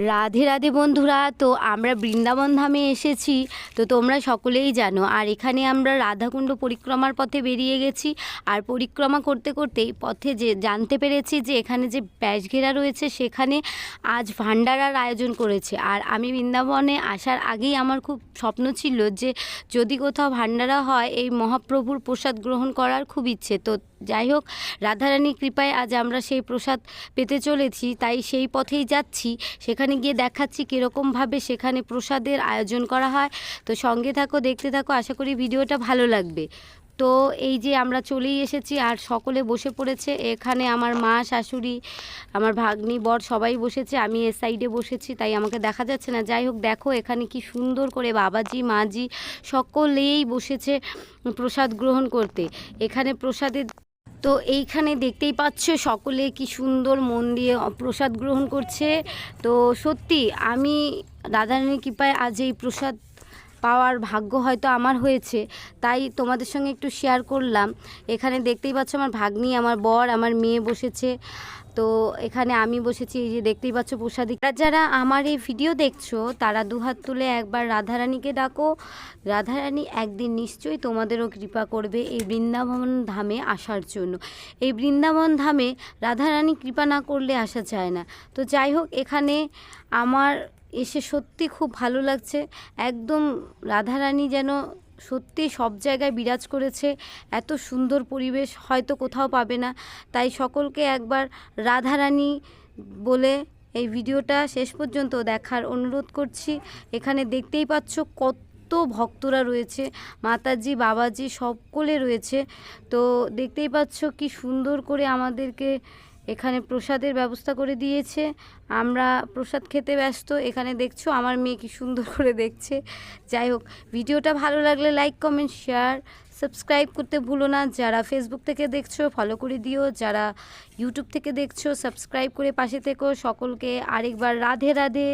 রাধে রাধে বন্ধুরা, তো আমরা বৃন্দাবন ধামে এসেছি, তো তোমরা সকলেই জানো। আর এখানে আমরা রাধাকুণ্ড পরিক্রমার পথে বেরিয়ে গেছি। আর পরিক্রমা করতে করতেই পথে যে, জানতে পেরেছি যে, এখানে যে ব্যাসঘেরা রয়েছে, সেখানে আজ ভান্ডারার আয়োজন করেছে। আর আমি বৃন্দাবনে আসার আগেই আমার খুব স্বপ্ন ছিল যে, যদি কোথাও ভান্ডারা হয়, এই মহাপ্রভুর প্রসাদ গ্রহণ করার খুব ইচ্ছে। তো যাই হোক, রাধারানীর কৃপায় আজ আমরা সেই প্রসাদ পেতে চলেছি, তাই সেই পথেই যাচ্ছি। সেখানে গিয়ে দেখাচ্ছি কীরকমভাবে সেখানে প্রসাদের আয়োজন করা হয়। তো সঙ্গে থাকো, দেখতে থাকো, আশা করি ভিডিওটা ভালো লাগবে। তো এই যে আমরা চলেই এসেছি, আর সকলে বসে পড়েছে। এখানে আমার মা, শাশুড়ি, আমার ভাগ্নি, বর সবাই বসেছে। আমি এ সাইডে বসেছি, তাই আমাকে দেখা যাচ্ছে না। যাই হোক, দেখো এখানে কি সুন্দর করে বাবাজি, মাজি সকলেই বসেছে প্রসাদ গ্রহণ করতে। এখানে প্রসাদের তো এইখানে দেখতেই পাচ্ছ সকলে কি সুন্দর মন দিয়ে প্রসাদ গ্রহণ করছে। তো সত্যি আমি রাধারানীর কৃপায় আজ এই প্রসাদ পাওয়ার ভাগ্য হয়তো আমার হয়েছে, তাই তোমাদের সঙ্গে একটু শেয়ার করলাম। এখানে দেখতেই পাচ্ছ আমার ভাগ্নি, আমার বর, আমার মেয়ে বসেছে। তো এখানে আমি বসেছি, এই যে দেখতেই পাচ্ছ প্রসাদিক যারা আমার এই ভিডিও দেখছ, তারা দুহাত তুলে একবার রাধারানীকে ডাকো। রাধারানী একদিন নিশ্চয়ই তোমাদেরও কৃপা করবে এই বৃন্দাবন ধামে আসার জন্য। এই বৃন্দাবন ধামে রাধারানী কৃপা না করলে আসা যায় না। তো যাই হোক, এখানে আমার এসে সত্যি খুব ভালো লাগছে। একদম রাধারানী যেন সত্যি সব জায়গায় বিরাজ করেছে। এত সুন্দর পরিবেশ হয়তো কোথাও পাবে না। তাই সকলকে একবার রাধারানী বলে এই ভিডিওটা শেষ পর্যন্ত দেখার অনুরোধ করছি। এখানে দেখতেই পাচ্ছ কত ভক্তরা রয়েছে। মাতাজি, বাবাজি সকলে রয়েছে। তো দেখতেই পাচ্ছ কি সুন্দর করে আমাদেরকে এখানে প্রসাদের ব্যবস্থা করে দিয়েছে। আমরা প্রসাদ খেতে ব্যস্ত, এখানে দেখছ আমার মেয়ে কি সুন্দর করে দেখছে। যাই হোক, ভিডিওটা ভালো লাগলে লাইক কমেন্ট শেয়ার সাবস্ক্রাইব করতে ভুলো না। যারা ফেসবুক থেকে দেখছ ফলো করে দিও। যারা ইউটিউব থেকে দেখছ সাবস্ক্রাইব করে পাশে থেকো। সকলকে আরেকবার রাধে রাধে।